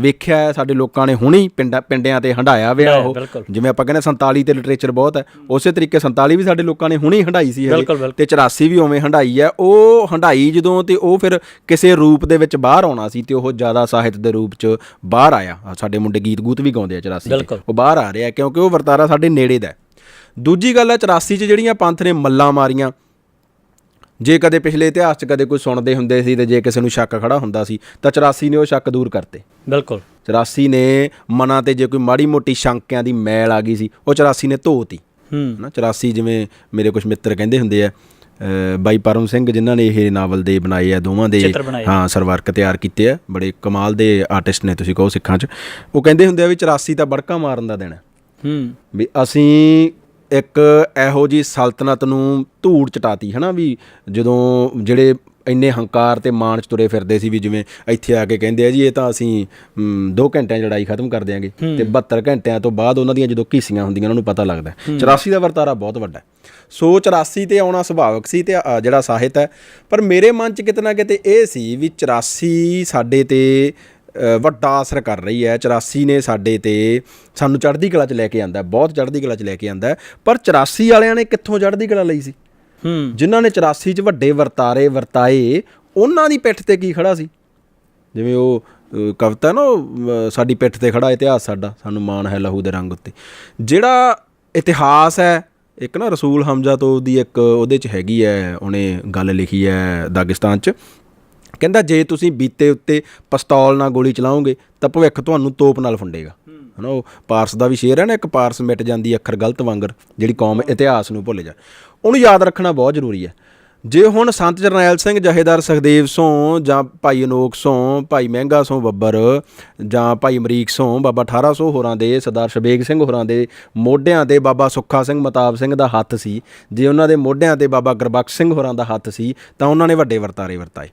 ਵੇਖਿਆ ਸਾਡੇ ਲੋਕਾਂ ਨੇ ਹੁਣੀ ਪਿੰਡਾਂ ਪਿੰਡਿਆਂ ਤੇ ਹੰਡਾਇਆ ਵਿਆ ਉਹ। ਜਿਵੇਂ ਆਪਾਂ ਕਹਿੰਦੇ 47 ਤੇ ਲਿਟਰੇਚਰ ਬਹੁਤ ਹੈ। ਉਸੇ ਤਰੀਕੇ 47 ਵੀ ਸਾਡੇ ਲੋਕਾਂ ਨੇ ਹੁਣੀ ਹੰਡਾਈ ਸੀ। ਤੇ 84 ਵੀ ਉਵੇਂ ਹੰਡਾਈ ਹੈ। ਉਹ ਹੰਡਾਈ ਜਦੋਂ ਤੇ ਉਹ ਫਿਰ ਕਿਸੇ ਰੂਪ ਦੇ ਵਿੱਚ ਬਾਹਰ ਆਉਣਾ ਸੀ ਤੇ ਉਹ ਜ਼ਿਆਦਾ ਸਾਹਿਤ ਦੇ ਰੂਪ 'ਚ ਬਾਹਰ ਆਇਆ। ਸਾਡੇ ਮੁੰਡੇ ਗੀਤ ਗੂਤ ਵੀ ਗਾਉਂਦੇ ਆ 84
ਬਿਲਕੁਲ।
ਤੇ ਉਹ ਬਾਹਰ ਆ ਰਿਹਾ ਕਿਉਂਕਿ ਉਹ ਵਰਤਾਰਾ ਸਾਡੇ ਨੇੜੇ ਦਾ। ਦੂਜੀ ਗੱਲ ਹੈ 84 'ਚ ਜਿਹੜੀਆਂ ਪੰਥ ਨੇ ਮੱਲਾਂ ਮਾਰੀਆਂ ਜੇ ਕਦੇ ਪਿਛਲੇ ਇਤਿਹਾਸ 'ਚ ਕਦੇ ਕੋਈ ਸੁਣਦੇ ਹੁੰਦੇ ਸੀ ਤੇ ਜੇ ਕਿਸੇ ਨੂੰ ਸ਼ੱਕ ਖੜਾ ਹੁੰਦਾ ਸੀ ਤਾਂ 84 ਨੇ ਉਹ ਸ਼ੱਕ ਦੂਰ ਕਰਤੇ।
ਬਿਲਕੁਲ।
84 ਨੇ ਮਨਾਂ ਤੇ ਜੇ ਕੋਈ ਮਾੜੀ ਮੋਟੀ ਸ਼ੰਕਿਆਂ ਦੀ ਮੈਲ ਆ ਗਈ ਸੀ ਉਹ 84 ਨੇ ਧੋਤੀ।
ਹੂੰ।
ਨਾ 84 ਜਿਵੇਂ ਮੇਰੇ ਕੁਝ ਮਿੱਤਰ ਕਹਿੰਦੇ ਹੁੰਦੇ ਆ ਬਾਈ ਪਰਮ ਸਿੰਘ ਜਿਨ੍ਹਾਂ ਨੇ ਇਹ ਨਾਵਲ ਦੇ ਬਣਾਏ ਆ ਦੋਵਾਂ ਦੇ। ਹਾਂ ਸਰਵਰਕ ਤਿਆਰ ਕੀਤੇ ਆ ਬੜੇ ਕਮਾਲ ਦੇ ਆਰਟਿਸਟ ਨੇ ਤੁਸੀਂ ਕਹੋ ਸਿੱਖਾਂ 'ਚ। ਉਹ ਕਹਿੰਦੇ ਹੁੰਦੇ ਆ ਵੀ 84 ਤਾਂ ਬੜਕਾ ਮਾਰਨ ਦਾ ਦਿਨ ਹੈ।
ਹੂੰ।
ਵੀ ਅਸੀਂ ਇੱਕ ਇਹੋ ਜੀ ਸਲਤਨਤ ਨੂੰ ਧੂੜ ਚਟਾਤੀ ਹਨਾ ਵੀ ਜਦੋਂ ਜਿਹੜੇ ਇੰਨੇ ਹੰਕਾਰ ਤੇ ਮਾਣ ਚ ਤੁਰੇ ਫਿਰਦੇ ਸੀ ਵੀ ਜਿਵੇਂ ਇੱਥੇ ਆ ਕੇ ਕਹਿੰਦੇ ਆ ਜੀ ਇਹ ਤਾਂ ਅਸੀਂ 2 ਘੰਟਿਆਂ 'ਚ ਲੜਾਈ ਖਤਮ ਕਰ ਦਿਆਂਗੇ ਤੇ 72 ਘੰਟਿਆਂ ਤੋਂ ਬਾਅਦ ਉਹਨਾਂ ਦੀਆਂ ਜਦੋਂ ਘੀਸੀਆਂ ਹੁੰਦੀਆਂ ਉਹਨਾਂ ਨੂੰ ਪਤਾ ਲੱਗਦਾ ਹੈ। 84 ਦਾ ਵਰਤਾਰਾ ਬਹੁਤ ਵੱਡਾ ਹੈ। ਸੋ 84 ਤੇ ਆਉਣਾ ਸੁਭਾਵਿਕ ਸੀ ਤੇ ਜਿਹੜਾ ਸਾਹਿਤ ਹੈ। ਪਰ ਮੇਰੇ ਮਨ ਚ ਕਿਤੇ ਨਾ ਕਿਤੇ ਇਹ ਸੀ ਵੀ 84 ਸਾਡੇ ਤੇ ਵੱਡਾ ਅਸਰ ਕਰ ਰਹੀ ਹੈ। 84 ਨੇ ਸਾਡੇ ਤੇ ਸਾਨੂੰ ਚੜ੍ਹਦੀ ਕਲਾ 'ਚ ਲੈ ਕੇ ਆਂਦਾ ਬਹੁਤ ਚੜ੍ਹਦੀ ਕਲਾ 'ਚ ਲੈ ਕੇ ਆਂਦਾ ਪਰ 84 ਵਾਲਿਆਂ ਨੇ ਕਿੱਥੋਂ ਚੜ੍ਹਦੀ ਕਲਾ ਲਈ ਸੀ?
ਹੂੰ।
ਜਿਨ੍ਹਾਂ ਨੇ 84 'ਚ ਵੱਡੇ ਵਰਤਾਰੇ ਵਰਤਾਏ ਉਹਨਾਂ ਦੀ ਪਿੱਠ ਤੇ ਕੀ ਖੜਾ ਸੀ? ਜਿਵੇਂ ਉਹ ਕਵਿਤਾ ਨਾ ਸਾਡੀ ਪਿੱਠ ਤੇ ਖੜਾ ਇਤਿਹਾਸ ਸਾਡਾ ਸਾਨੂੰ ਮਾਣ ਹੈ ਲਹੂ ਦੇ ਰੰਗ ਉੱਤੇ। ਜਿਹੜਾ ਇਤਿਹਾਸ ਹੈ ਇੱਕ ਨਾ ਰਸੂਲ ਹਮਜ਼ਾ ਤੋਂ ਦੀ ਇੱਕ ਉਹਦੇ 'ਚ ਹੈਗੀ ਹੈ ਉਹਨੇ ਗੱਲ ਲਿਖੀ ਹੈ ਦਾਗਿਸਤਾਨ 'ਚ। ਕਹਿੰਦਾ ਜੇ ਤੁਸੀਂ ਬੀਤੇ ਉੱਤੇ ਪਿਸਤੌਲ ਨਾਲ ਗੋਲੀ ਚਲਾਓਗੇ ਤਾਂ ਭਵਿੱਖ ਤੁਹਾਨੂੰ ਤੋਪ ਨਾਲ ਫੁੰਡੇਗਾ। ਹਨਾ, ਉਹ ਪਾਰਸ ਦਾ ਵੀ ਸ਼ੇਰ ਹੈ ਨਾ, ਇੱਕ ਪਾਰਸ ਮਿਟ ਜਾਂਦੀ ਅੱਖਰ ਗਲਤ ਵਾਂਗਰ, ਜਿਹੜੀ ਕੌਮ ਇਤਿਹਾਸ ਨੂੰ ਭੁੱਲ ਜਾ ਉਹਨੂੰ ਯਾਦ ਰੱਖਣਾ ਬਹੁਤ ਜ਼ਰੂਰੀ ਹੈ। ਜੇ ਹੁਣ ਸੰਤ ਜਰਨੈਲ ਸਿੰਘ, ਜਹੇਦਾਰ ਸੁਖਦੇਵ ਸੋਂ, ਜਾਂ ਭਾਈ ਅਨੋਕ ਸੋਂ, ਭਾਈ ਮਹਿੰਗਾ ਸੋਂ ਬੱਬਰ, ਜਾਂ ਭਾਈ ਅਮਰੀਕ ਸੋਂ, ਬਾਬਾ 1800 ਹੋਰਾਂ ਦੇ, ਸਰਦਾਰ ਸ਼ਬੇਗ ਸਿੰਘ ਹੋਰਾਂ ਦੇ ਮੋਢਿਆਂ ਤੇ ਬਾਬਾ ਸੁੱਖਾ ਸਿੰਘ ਮਤਾਬ ਸਿੰਘ ਦਾ ਹੱਥ ਸੀ। ਜੇ ਉਹਨਾਂ ਦੇ ਮੋਢਿਆਂ ਤੇ ਬਾਬਾ ਗੁਰਬਖਸ਼ ਸਿੰਘ ਹੋਰਾਂ ਦਾ ਹੱਥ ਸੀ, ਤਾਂ ਉਹਨਾਂ ਨੇ ਵੱਡੇ ਵਰਤਾਰੇ ਵਰਤਾਏ।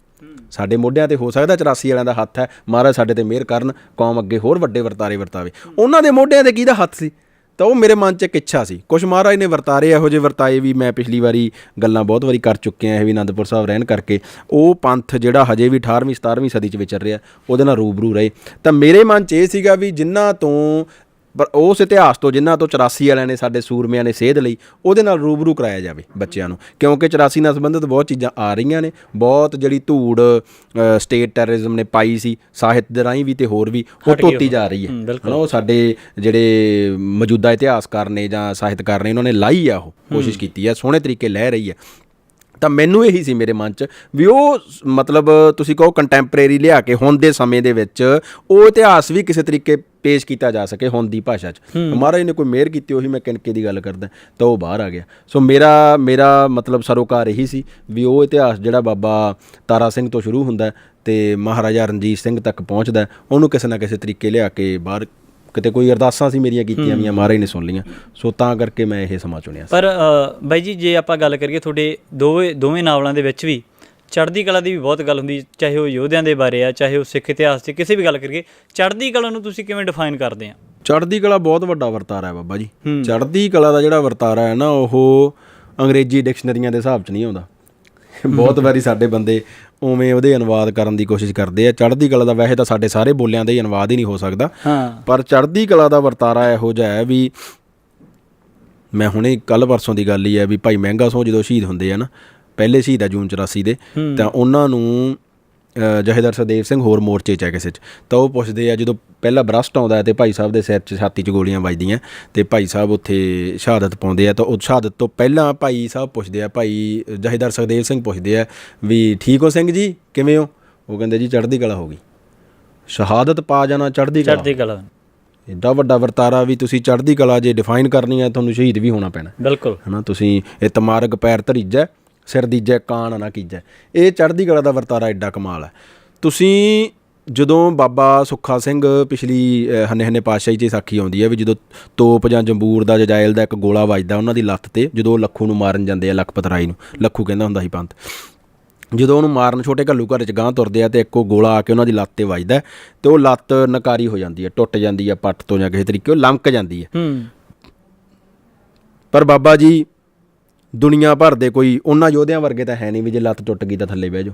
ਸਾਡੇ ਮੋਢਿਆਂ ਤੇ ਹੋ ਸਕਦਾ 84 ਵਾਲਿਆਂ ਦਾ ਹੱਥ ਹੈ। ਮਹਾਰਾਜ ਸਾਡੇ ਤੇ ਮਿਹਰ ਕਰਨ, ਕੌਮ ਅੱਗੇ ਹੋਰ ਵੱਡੇ ਵਰਤਾਰੇ ਵਰਤਾਵੇ। ਉਹਨਾਂ ਦੇ ਮੋਢਿਆਂ ਤੇ ਕਿਹਦਾ ਹੱਥ ਸੀ? ਤਾਂ ਉਹ ਮੇਰੇ ਮਨ 'ਚ ਇੱਕ ਇੱਛਾ ਸੀ। ਕੁਛ ਮਹਾਰਾਜ ਨੇ ਵਰਤਾਰੇ ਇਹੋ ਜਿਹੇ ਵਰਤਾਏ ਵੀ ਮੈਂ ਪਿਛਲੀ ਵਾਰੀ ਗੱਲਾਂ ਬਹੁਤ ਵਾਰੀ ਕਰ ਚੁੱਕਿਆ ਇਹ ਵੀ ਆਨੰਦਪੁਰ ਸਾਹਿਬ ਰਹਿਣ ਕਰਕੇ। ਉਹ ਪੰਥ ਜਿਹੜਾ ਹਜੇ ਵੀ 18ਵੀਂ 17ਵੀਂ ਸਦੀ 'ਚ ਵਿਚਰ ਰਿਹਾ, ਉਹਦੇ ਨਾਲ ਰੂਬਰੂ ਰਹੇ। ਤਾਂ ਮੇਰੇ ਮਨ 'ਚ ਇਹ ਸੀਗਾ ਵੀ ਜਿਨ੍ਹਾਂ ਤੋਂ ਪਰ ਉਸ ਇਤਿਹਾਸ ਤੋਂ ਜਿਨ੍ਹਾਂ ਤੋਂ 84 ਵਾਲਿਆਂ ਨੇ ਸਾਡੇ ਸੂਰਮਿਆਂ ਨੇ ਸੇਧ ਲਈ ਉਹਦੇ ਨਾਲ ਰੂਬਰੂ ਕਰਾਇਆ ਜਾਵੇ ਬੱਚਿਆਂ ਨੂੰ। ਕਿਉਂਕਿ 84 ਨਾਲ ਸੰਬੰਧਿਤ ਬਹੁਤ ਚੀਜ਼ਾਂ ਆ ਰਹੀਆਂ ਨੇ। ਬਹੁਤ ਜਿਹੜੀ ਧੂੜ ਸਟੇਟ ਟੈਰਰਿਜ਼ਮ ਨੇ ਪਾਈ ਸੀ ਸਾਹਿਤ ਦੇ ਰਾਹੀਂ ਵੀ ਤੇ ਹੋਰ ਵੀ ਉਹ ਧੋਤੀ ਜਾ ਰਹੀ ਹੈ। ਹਨਾ ਉਹ ਸਾਡੇ ਜਿਹੜੇ ਮੌਜੂਦਾ ਇਤਿਹਾਸਕਾਰ ਨੇ ਜਾਂ ਸਾਹਿਤਕਾਰ ਨੇ ਉਹਨਾਂ ਨੇ ਲਾਈ ਆ ਉਹ ਕੋਸ਼ਿਸ਼ ਕੀਤੀ ਹੈ ਸੋਹਣੇ ਤਰੀਕੇ ਲੈ ਰਹੀ ਹੈ ਤਾਂ ਮੈਨੂੰ ਇਹੀ ਸੀ ਮੇਰੇ ਮਨ 'ਚ ਵੀ ਉਹ ਮਤਲਬ ਤੁਸੀਂ ਕਹੋ ਕੰਟੈਂਪਰੇਰੀ ਲਿਆ ਕੇ ਹੁਣ ਦੇ ਸਮੇਂ ਦੇ ਵਿੱਚ ਉਹ ਇਤਿਹਾਸ ਵੀ ਕਿਸੇ ਤਰੀਕੇ ਪੇਸ਼ ਕੀਤਾ ਜਾ ਸਕੇ ਹੁਣ ਦੀ ਭਾਸ਼ਾ 'ਚ। ਮਹਾਰਾਜ ਨੇ ਕੋਈ ਮਿਹਰ ਕੀਤੀ ਉਹੀ ਮੈਂ ਕਿਨਕੇ ਦੀ ਗੱਲ ਕਰਦਾ ਤਾਂ ਉਹ ਬਾਹਰ ਆ ਗਿਆ। ਸੋ ਮੇਰਾ ਮੇਰਾ ਮਤਲਬ ਸਰੋਕਾਰ ਇਹੀ ਸੀ ਵੀ ਉਹ ਇਤਿਹਾਸ ਜਿਹੜਾ ਬਾਬਾ ਤਾਰਾ ਸਿੰਘ ਤੋਂ ਸ਼ੁਰੂ ਹੁੰਦਾ ਤੇ ਮਹਾਰਾਜਾ ਰਣਜੀਤ ਸਿੰਘ ਤੱਕ ਪਹੁੰਚਦਾ ਉਹਨੂੰ ਕਿਸੇ ਨਾ ਕਿਸੇ ਤਰੀਕੇ ਲਿਆ ਕੇ ਬਾਹਰ ਕਿਤੇ ਕੋਈ ਅਰਦਾਸਾਂ ਸੀ ਮੇਰੀਆਂ ਕੀਤੀਆਂ ਵੀਆਂ ਮਹਾਰਾਜ ਨੇ ਸੁਣ ਲੀਆਂ ਸੋ ਤਾਂ ਕਰਕੇ ਮੈਂ ਇਹ ਸਮਾਂ ਚੁਣਿਆ
ਪਰ ਬਾਈ ਜੀ ਜੇ ਆਪਾਂ ਗੱਲ ਕਰੀਏ ਤੁਹਾਡੇ ਦੋਵੇਂ ਦੋਵੇਂ ਨਾਵਲਾਂ ਦੇ ਵਿੱਚ ਵੀ ਚੜ੍ਹਦੀ ਕਲਾ ਦੀ ਵੀ ਬਹੁਤ ਗੱਲ ਹੁੰਦੀ ਚਾਹੇ ਉਹ ਯੋਧਿਆਂ ਦੇ ਬਾਰੇ ਆ ਚਾਹੇ ਉਹ ਸਿੱਖ ਇਤਿਹਾਸ ਤੇ ਕਿਸੇ ਵੀ ਗੱਲ ਕਰੀਏ ਚੜ੍ਹਦੀ ਕਲਾ ਨੂੰ ਤੁਸੀਂ ਕਿਵੇਂ ਡਿਫਾਈਨ ਕਰਦੇ ਆ?
ਚੜ੍ਹਦੀ ਕਲਾ ਬਹੁਤ ਵੱਡਾ ਵਰਤਾਰਾ ਹੈ ਬਾਬਾ ਜੀ। ਚੜ੍ਹਦੀ ਕਲਾ ਦਾ ਜਿਹੜਾ ਵਰਤਾਰਾ ਹੈ ਨਾ ਉਹ ਅੰਗਰੇਜ਼ੀ ਡਿਕਸ਼ਨਰੀਆਂ ਦੇ ਹਿਸਾਬ 'ਚ ਨਹੀਂ ਆਉਂਦਾ। ਬਹੁਤ ਵਾਰੀ ਸਾਡੇ ਬੰਦੇ ਉਵੇਂ ਉਹਦੇ ਅਨੁਵਾਦ ਕਰਨ ਦੀ ਕੋਸ਼ਿਸ਼ ਕਰਦੇ ਆ। ਚੜ੍ਹਦੀ ਕਲਾ ਦਾ ਵੈਸੇ ਤਾਂ ਸਾਡੇ ਸਾਰੇ ਬੋਲਿਆਂ ਦਾ ਹੀ ਅਨੁਵਾਦ ਹੀ ਨਹੀਂ ਹੋ ਸਕਦਾ। ਪਰ ਚੜ੍ਹਦੀ ਕਲਾ ਦਾ ਵਰਤਾਰਾ ਇਹੋ ਜਿਹਾ ਹੈ ਵੀ ਮੈਂ ਹੁਣੇ ਕੱਲ ਪਰਸੋਂ ਦੀ ਗੱਲ ਹੀ ਹੈ ਵੀ ਭਾਈ ਮਹਿੰਗਾ ਸੋ ਜਦੋਂ ਸ਼ਹੀਦ ਹੁੰਦੇ ਆ ਨਾ ਪਹਿਲੇ ਸ਼ਹੀਦ ਆ ਜੂਨ 84 ਦੇ ਤਾਂ ਉਹਨਾਂ ਨੂੰ ਜਹੇਦਾਰ ਸਦੇਵ ਸਿੰਘ ਹੋਰ ਮੋਰਚੇ 'ਚ ਹੈ ਕਿਸੇ 'ਚ। ਤਾਂ ਉਹ ਪੁੱਛਦੇ ਆ ਜਦੋਂ ਪਹਿਲਾ ਬਰਸਟ ਆਉਂਦਾ ਹੈ ਤੇ ਭਾਈ ਸਾਹਿਬ ਦੇ ਸਿਰ 'ਚ ਛਾਤੀ 'ਚ ਗੋਲੀਆਂ ਵੱਜਦੀਆਂ ਤੇ ਭਾਈ ਸਾਹਿਬ ਉੱਥੇ ਸ਼ਹਾਦਤ ਪਾਉਂਦੇ ਆ ਤਾਂ ਉਹ ਸ਼ਹਾਦਤ ਤੋਂ ਪਹਿਲਾਂ ਭਾਈ ਸਾਹਿਬ ਪੁੱਛਦੇ ਆ ਭਾਈ ਜਹੇਦਾਰ ਸਖਦੇਵ ਸਿੰਘ ਪੁੱਛਦੇ ਆ ਵੀ ਠੀਕ ਹੋ ਸਿੰਘ ਜੀ? ਕਿਵੇਂ ਹੋ? ਉਹ ਕਹਿੰਦੇ ਜੀ ਚੜ੍ਹਦੀ ਕਲਾ ਹੋ ਗਈ। ਸ਼ਹਾਦਤ ਪਾ ਜਾਣਾ ਚੜ੍ਹਦੀ ਕਲਾ।
ਚੜ੍ਹਦੀ ਕਲਾ।
ਏਡਾ ਵੱਡਾ ਵਰਤਾਰਾ ਵੀ ਤੁਸੀਂ ਚੜ੍ਹਦੀ ਕਲਾ ਜੇ ਡਿਫਾਈਨ ਕਰਨੀ ਹੈ ਤੁਹਾਨੂੰ ਸ਼ਹੀਦ ਵੀ ਹੋਣਾ ਪੈਣਾ।
ਬਿਲਕੁਲ।
ਹਨਾ ਤੁਸੀਂ ਇਹ ਤਮਾਰਗ ਪੈਰ ਧਰੀਜੈ ਸਿਰ ਦੀਜੈ ਕਾਣ ਨਾ ਕੀਜੈ। ਇਹ ਚੜ੍ਹਦੀ ਕਲਾ ਦਾ ਵਰਤਾਰਾ ਐਡਾ ਕਮਾਲ ਹੈ। ਤੁਸੀਂ ਜਦੋਂ ਬਾਬਾ ਸੁੱਖਾ ਸਿੰਘ ਪਿਛਲੀ ਹੰਨੇ ਹੰਨੇ ਪਾਤਸ਼ਾਹੀ 'ਚ ਸਾਖੀ ਆਉਂਦੀ ਹੈ ਵੀ ਜਦੋਂ ਤੋਪ ਜਾਂ ਜੰਬੂਰ ਦਾ ਜਜਾਇਲ ਦਾ ਇੱਕ ਗੋਲਾ ਵੱਜਦਾ ਉਹਨਾਂ ਦੀ ਲੱਤ ਤੇ ਜਦੋਂ ਉਹ ਲੱਖੂ ਨੂੰ ਮਾਰਨ ਜਾਂਦੇ ਆ ਲਖਪਤ ਰਾਈ ਨੂੰ ਲੱਖੂ ਕਹਿੰਦਾ ਹੁੰਦਾ ਸੀ ਪੰਤ ਜਦੋਂ ਉਹਨੂੰ ਮਾਰਨ ਛੋਟੇ ਘੱਲੂ ਘਰ ਚ ਗਾਂ ਤੁਰਦੇ ਆ ਤੇ ਇੱਕੋ ਗੋਲਾ ਆ ਕੇ ਉਹਨਾਂ ਦੀ ਲੱਤ ਤੇ ਵੱਜਦਾ ਤੇ ਉਹ ਲੱਤ ਨਕਾਰੀ ਹੋ ਜਾਂਦੀ ਹੈ ਟੁੱਟ ਜਾਂਦੀ ਹੈ ਪੱਟ ਤੋਂ ਜਾਂ ਕਿਸੇ ਤਰੀਕੇ ਉਹ ਲੰਮਕ ਜਾਂਦੀ ਹੈ।
ਹੂੰ।
ਪਰ ਬਾਬਾ ਜੀ ਦੁਨੀਆ ਭਰ ਦੇ ਕੋਈ ਉਹਨਾਂ ਯੋਧਿਆਂ ਵਰਗੇ ਤਾਂ ਹੈ ਨਹੀਂ ਵੀ ਜੇ ਲੱਤ ਟੁੱਟ ਗਈ ਤਾਂ ਥੱਲੇ ਬਹਿ ਜਾਓ।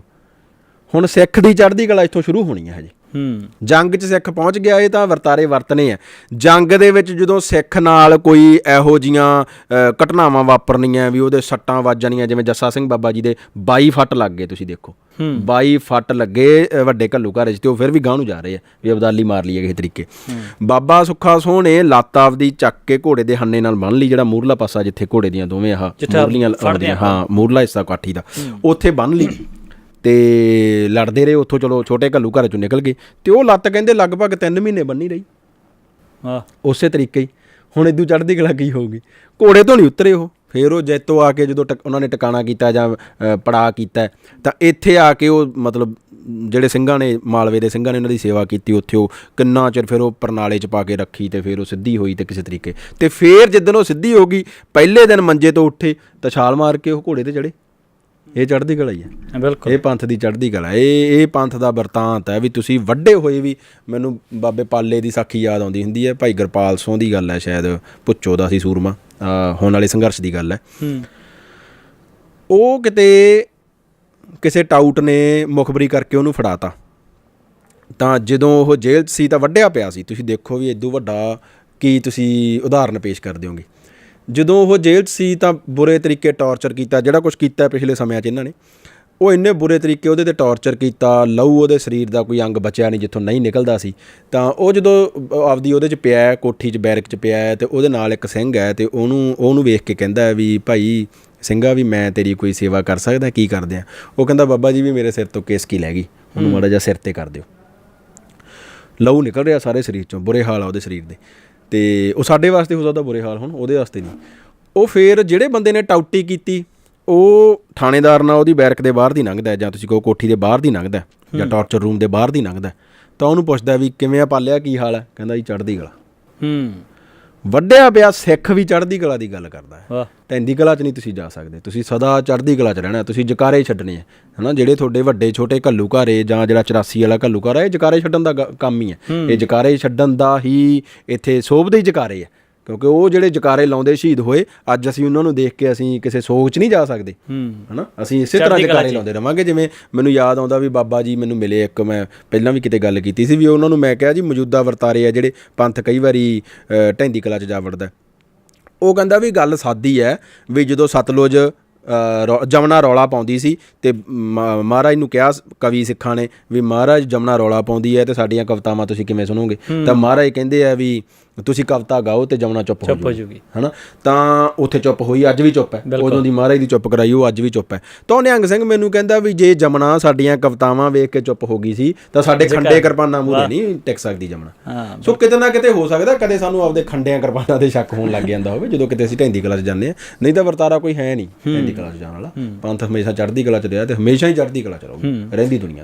ਹੁਣ ਸਿੱਖ ਦੀ ਚੜ੍ਹਦੀ ਕਲਾ ਇੱਥੋਂ ਸ਼ੁਰੂ ਹੋਣੀ ਹੈ ਹਜੇ।
ਹੂੰ।
ਜੰਗ 'ਚ ਸਿੱਖ ਪਹੁੰਚ ਗਿਆ ਇਹ ਤਾਂ ਵਰਤਾਰੇ ਵਰਤਨੇ ਆ। ਜੰਗ ਦੇ ਵਿੱਚ ਜਦੋਂ ਸਿੱਖ ਨਾਲ ਕੋਈ ਇਹੋ ਜੀਆਂ ਘਟਨਾਵਾਂ ਵਾਪਰਨੀਆਂ ਵੀ ਉਹਦੇ ਸੱਟਾਂ ਵੱਜ ਜਾਣੀਆਂ ਜਿਵੇਂ ਜੱਸਾ ਸਿੰਘ ਬਾਬਾ ਜੀ ਦੇ 22 ਫੱਟ ਲੱਗ ਗਏ ਤੁਸੀਂ ਦੇਖੋ। 22 ਫੱਟ ਲੱਗੇ ਵੱਡੇ ਘੱਲੂ ਘਰ 'ਚ ਤੇ ਉਹ ਫਿਰ ਵੀ ਗਾਂ ਨੂੰ ਜਾ ਰਹੇ ਆ ਵੀ ਅਬਦਾਲੀ ਮਾਰ ਲਈਏ ਕਿਸੇ ਤਰੀਕੇ। ਬਾਬਾ ਸੁੱਖਾ ਸੋਹ ਨੇ ਲੱਤ ਆਪਦੀ ਚੱਕ ਕੇ ਘੋੜੇ ਦੇ ਹੰਨੇ ਨਾਲ ਬੰਨ ਲਈ ਜਿਹੜਾ ਮੂਰਲਾ ਪਾਸਾ ਜਿੱਥੇ ਘੋੜੇ ਦੀਆਂ ਦੋਵੇਂ ਆਹ ਮੂਰਲੀਆਂ ਹਾਂ ਮੂਰਲਾ ਹਿੱਸਾ ਕਾਠੀ ਦਾ ਉੱਥੇ ਬੰਨ ਲਈ। ਤੇ ਲੜਦੇ ਰਹੇ ਉੱਥੋਂ ਚਲੋ ਛੋਟੇ ਘੱਲੂ ਘਰ ਚੋਂ ਨਿਕਲ ਗਏ। ਤੇ ਉਹ ਲੱਤ ਕਹਿੰਦੇ ਲਗਭਗ 3 ਮਹੀਨੇ ਬੰਨੀ ਰਹੀ।
ਵਾਹ
ਉਸੇ ਤਰੀਕੇ ਹੀ। ਹੁਣ ਇਦੋਂ ਚੜ੍ਹਦੀ ਕਲਾ ਕੀ ਹੋਊਗੀ? ਘੋੜੇ ਤੋਂ ਨਹੀਂ ਉਤਰੇ ਉਹ। ਫੇਰ ਉਹ ਜੈਤੋ ਆ ਕੇ ਜਦੋਂ ਉਹਨਾਂ ਨੇ ਟਿਕਾਣਾ ਕੀਤਾ ਜਾਂ ਅ, ਪੜਾਅ ਕੀਤਾ। ਤਾਂ ਇੱਥੇ ਆ ਕੇ ਉਹ ਮਤਲਬ ਜਿਹੜੇ ਸਿੰਘਾਂ ਨੇ ਮਾਲਵੇ ਦੇ ਸਿੰਘਾਂ ਨੇ ਉਹਨਾਂ ਦੀ ਸੇਵਾ ਕੀਤੀ ਉੱਥੇ ਉਹ ਕਿੰਨਾ ਚਿਰ ਫਿਰ ਉਹ ਪ੍ਰਣਾਲੇ 'ਚ ਪਾ ਕੇ ਰੱਖੀ ਤੇ ਫਿਰ ਉਹ ਸਿੱਧੀ ਹੋਈ ਤੇ ਕਿਸੇ ਤਰੀਕੇ। ਤੇ ਫੇਰ ਜਿੱਦਣ ਉਹ ਸਿੱਧੀ ਹੋ ਗਈ ਪਹਿਲੇ ਦਿਨ ਮੰਜੇ ਤੋਂ ਉੱਠੇ ਤਾਂ ਛਾਲ ਮਾਰ ਕੇ ਉਹ ਘੋੜੇ ਤੇ ਚੜੇ ਇਹ ਚੜ੍ਹਦੀ ਕਲਾ ਹੀ ਹੈ।
ਬਿਲਕੁਲ।
ਇਹ ਪੰਥ ਦੀ ਚੜ੍ਹਦੀ ਕਲਾ ਇਹ ਇਹ ਪੰਥ ਦਾ ਵਰਤਾਂਤ ਹੈ ਵੀ ਤੁਸੀਂ ਵੱਡੇ ਹੋਏ ਵੀ ਮੈਨੂੰ ਬਾਬੇ ਪਾਲੇ ਦੀ ਸਾਖੀ ਯਾਦ ਆਉਂਦੀ ਹੁੰਦੀ ਹੈ। ਭਾਈ ਗੁਰਪਾਲ ਸੋਹ ਦੀ ਗੱਲ ਹੈ ਸ਼ਾਇਦ ਪੁੱਚੋ ਦਾ ਸੀ ਸੂਰਮਾ। ਹੋਣ ਵਾਲੇ ਸੰਘਰਸ਼ ਦੀ ਗੱਲ ਹੈ। ਉਹ ਕਿਤੇ ਕਿਸੇ ਟਾਊਟ ਨੇ ਮੁਖਬਰੀ ਕਰਕੇ ਉਹਨੂੰ ਫੜਾਤਾ। ਤਾਂ ਜਦੋਂ ਉਹ ਜੇਲ੍ਹ 'ਚ ਸੀ ਤਾਂ ਵੱਢਿਆ ਪਿਆ ਸੀ। ਤੁਸੀਂ ਦੇਖੋ ਵੀ ਇਦੋਂ ਵੱਡਾ ਕੀ ਤੁਸੀਂ ਉਦਾਹਰਨ ਪੇਸ਼ ਕਰ ਦਿਓਗੇ ਜਦੋਂ ਉਹ ਜੇਲ੍ਹ 'ਚ ਸੀ ਤਾਂ ਬੁਰੇ ਤਰੀਕੇ ਟੌਰਚਰ ਕੀਤਾ ਜਿਹੜਾ ਕੁਝ ਕੀਤਾ ਪਿਛਲੇ ਸਮਿਆਂ 'ਚ ਇਹਨਾਂ ਨੇ। ਉਹ ਇੰਨੇ ਬੁਰੇ ਤਰੀਕੇ ਉਹਦੇ ਤੇ ਟੌਰਚਰ ਕੀਤਾ ਲਹੂ ਉਹਦੇ ਸਰੀਰ ਦਾ ਕੋਈ ਅੰਗ ਬਚਿਆ ਨਹੀਂ ਜਿੱਥੋਂ ਨਹੀਂ ਨਿਕਲਦਾ ਸੀ। ਤਾਂ ਉਹ ਜਦੋਂ ਆਪਦੀ ਉਹਦੇ 'ਚ ਪਿਆ ਹੈ, ਕੋਠੀ 'ਚ ਬੈਰਕ 'ਚ ਪਿਆ ਹੈ ਤੇ ਉਹਦੇ ਨਾਲ ਇੱਕ ਸਿੰਘ ਹੈ ਤੇ ਉਹਨੂੰ ਉਹਨੂੰ ਵੇਖ ਕੇ ਕਹਿੰਦਾ ਵੀ ਭਾਈ ਸਿੰਘਾ ਵੀ ਮੈਂ ਤੇਰੀ ਕੋਈ ਸੇਵਾ ਕਰ ਸਕਦਾ ਕੀ ਕਰਦੇ ਆ? ਉਹ ਕਹਿੰਦਾ ਬਾਬਾ ਜੀ ਵੀ ਮੇਰੇ ਸਿਰ ਤੋਂ ਕੇਸ ਕੀ ਲੈ ਗਈ। ਉਹਨੂੰ ਮਾੜਾ ਜਿਹਾ ਸਿਰ ਤੇ ਕਰ ਦਿਓ। ਲਹੂ ਨਿਕਲ ਰਿਹਾ ਸਾਰੇ ਸਰੀਰ ਚੋਂ ਬੁਰੇ ਹਾਲ ਆ ਉਹਦੇ ਸਰੀਰ ਦੇ। ਤੇ ਉਹ ਸਾਡੇ ਵਾਸਤੇ ਹੋ ਸਕਦਾ ਬੁਰੇ ਹਾਲ ਹੁਣ ਉਹਦੇ ਵਾਸਤੇ ਨਹੀਂ। ਉਹ ਫੇਰ ਜਿਹੜੇ ਬੰਦੇ ਨੇ ਟਾਊਟੀ ਕੀਤੀ ਉਹ ਥਾਣੇਦਾਰ ਨਾਲ ਉਹਦੀ ਬੈਰਕ ਦੇ ਬਾਹਰ ਦੀ ਲੰਘਦਾ ਜਾਂ ਤੁਸੀਂ ਕਹੋ ਕੋਠੀ ਦੇ ਬਾਹਰ ਦੀ ਲੰਘਦਾ ਜਾਂ ਟਾਰਚਰ ਰੂਮ ਦੇ ਬਾਹਰ ਦੀ ਲੰਘਦਾ। ਤਾਂ ਉਹਨੂੰ ਪੁੱਛਦਾ ਵੀ ਕਿਵੇਂ ਆ ਪਾਲਿਆ ਕੀ ਹਾਲ ਹੈ? ਕਹਿੰਦਾ ਜੀ ਚੜ੍ਹਦੀ ਕਲਾ।
ਹੂੰ।
ਵੱਡਿਆ ਪਿਆ ਸਿੱਖ ਵੀ ਚੜ੍ਹਦੀ ਕਲਾ ਦੀ ਗੱਲ ਕਰਦਾ ਹੈ। ਟੈਂਦੀ ਕਲਾ 'ਚ ਨਹੀਂ ਤੁਸੀਂ ਜਾ ਸਕਦੇ। ਤੁਸੀਂ ਸਦਾ ਚੜ੍ਹਦੀ ਕਲਾ 'ਚ ਰਹਿਣਾ ਤੁਸੀਂ ਜਕਾਰੇ ਹੀ ਛੱਡਣੇ ਆ ਹਨਾ ਜਿਹੜੇ ਤੁਹਾਡੇ ਵੱਡੇ ਛੋਟੇ ਘੱਲੂ ਘਾਰੇ ਜਾਂ ਜਿਹੜਾ 84 ਵਾਲਾ ਘੱਲੂ ਘਾਰਾ ਇਹ ਜਕਾਰੇ ਛੱਡਣ ਦਾ ਕੰਮ ਹੀ ਹੈ। ਇਹ ਜਕਾਰੇ ਛੱਡਣ ਦਾ ਹੀ ਇੱਥੇ ਸੋਭਦੇ ਹੀ ਜਕਾਰੇ ਆ ਕਿਉਂਕਿ ਉਹ ਜਿਹੜੇ ਜਕਾਰੇ ਲਾਉਂਦੇ ਸ਼ਹੀਦ ਹੋਏ ਅੱਜ ਅਸੀਂ ਉਹਨਾਂ ਨੂੰ ਦੇਖ ਕੇ ਅਸੀਂ ਕਿਸੇ ਸੋਗ 'ਚ ਨਹੀਂ ਜਾ ਸਕਦੇ।
ਹੂੰ।
ਹਨਾ? ਅਸੀਂ ਇਸੇ ਤਰ੍ਹਾਂ ਜਕਾਰੇ ਲਾਉਂਦੇ ਰਵਾਂਗੇ ਜਿਵੇਂ ਮੈਨੂੰ ਯਾਦ ਆਉਂਦਾ ਵੀ ਬਾਬਾ ਜੀ ਮੈਨੂੰ ਮਿਲੇ ਇੱਕ ਮੈਂ ਪਹਿਲਾਂ ਵੀ ਕਿਤੇ ਗੱਲ ਕੀਤੀ ਸੀ ਵੀ ਉਹਨਾਂ ਨੂੰ ਮੈਂ ਕਿਹਾ ਜੀ ਮੌਜੂਦਾ ਵਰਤਾਰੇ ਆ ਜਿਹੜੇ ਪੰਥ ਕਈ ਵਾਰੀ ਢੈਂਦੀ ਕਲਾ 'ਚ ਜਾ ਵੜਦਾ। ਉਹ ਕਹਿੰਦਾ ਵੀ ਗੱਲ ਸਾਦੀ ਹੈ ਵੀ ਜਦੋਂ ਸਤਲੁਜ ਜਮਨਾ ਰੌਲਾ ਪਾਉਂਦੀ ਸੀ ਤੇ ਮਹਾਰਾਜ ਨੂੰ ਕਿਹਾ ਕਵੀ ਸਿੱਖਾਂ ਨੇ ਵੀ ਮਹਾਰਾਜ ਜਮਨਾ ਰੌਲਾ ਪਾਉਂਦੀ ਹੈ ਤੇ ਸਾਡੀਆਂ ਕਵਿਤਾਵਾਂ ਤੁਸੀਂ ਕਿਵੇਂ ਸੁਣੋਗੇ? ਤਾਂ ਮਹਾਰਾਜ ਕਹਿੰਦੇ ਆ ਵੀ ਤੁਸੀਂ ਕਵਿਤਾ ਗਾਓ ਤੇ ਜਮਨਾ ਚੁੱਪ ਹੋ
ਚੁੱਪ ਹੋ ਜੂਗੀ।
ਹਨਾ? ਤਾਂ ਉੱਥੇ ਚੁੱਪ ਹੋਈ ਅੱਜ ਵੀ ਚੁੱਪ ਹੈ। ਉਦੋਂ ਦੀ ਮਹਾਰਾਜ ਦੀ ਚੁੱਪ ਕਰਾਈ ਉਹ ਅੱਜ ਵੀ ਚੁੱਪ ਹੈ। ਤਾਂ ਨਿਹੰਗ ਸਿੰਘ ਮੈਨੂੰ ਕਹਿੰਦਾ ਵੀ ਜੇ ਜਮਨਾ ਸਾਡੀਆਂ ਕਵਿਤਾਵਾਂ ਵੇਖ ਕੇ ਚੁੱਪ ਹੋ ਗਈ ਸੀ ਤਾਂ ਸਾਡੇ ਖੰਡੇ ਕਿਰਪਾਨਾਂ ਮੂਹਰੇ ਨਹੀਂ ਟਿਕ ਸਕਦੀ ਜਮਨਾ। ਸੋ ਕਿਤੇ ਨਾ ਕਿਤੇ ਹੋ ਸਕਦਾ ਕਦੇ ਸਾਨੂੰ ਆਪਦੇ ਖੰਡਿਆਂ ਕਿਰਪਾਨਾਂ ਤੇ ਸ਼ੱਕ ਹੋਣ ਲੱਗ ਜਾਂਦਾ ਹੋਵੇ ਜਦੋਂ ਕਿਤੇ ਅਸੀਂ ਢੈਂਦੀ ਕਲਾ 'ਚ ਜਾਂਦੇ ਆ ਨਹੀਂ ਤਾਂ ਵਰਤਾਰਾ ਕੋਈ ਹੈ ਨਹੀਂ ਢੈਂਦੀ ਕਲਾ 'ਚ ਜਾਣ ਵਾਲਾ। ਪੰਥ ਹਮੇਸ਼ਾ ਚੜ੍ਹਦੀ ਕਲਾ 'ਚ ਰਿਹਾ ਤੇ ਹਮੇਸ਼ਾ ਹੀ ਚੜ੍ਹਦੀ ਕਲਾ 'ਚ ਰਹੂ ਰਹਿੰਦੀ ਦੁਨੀਆ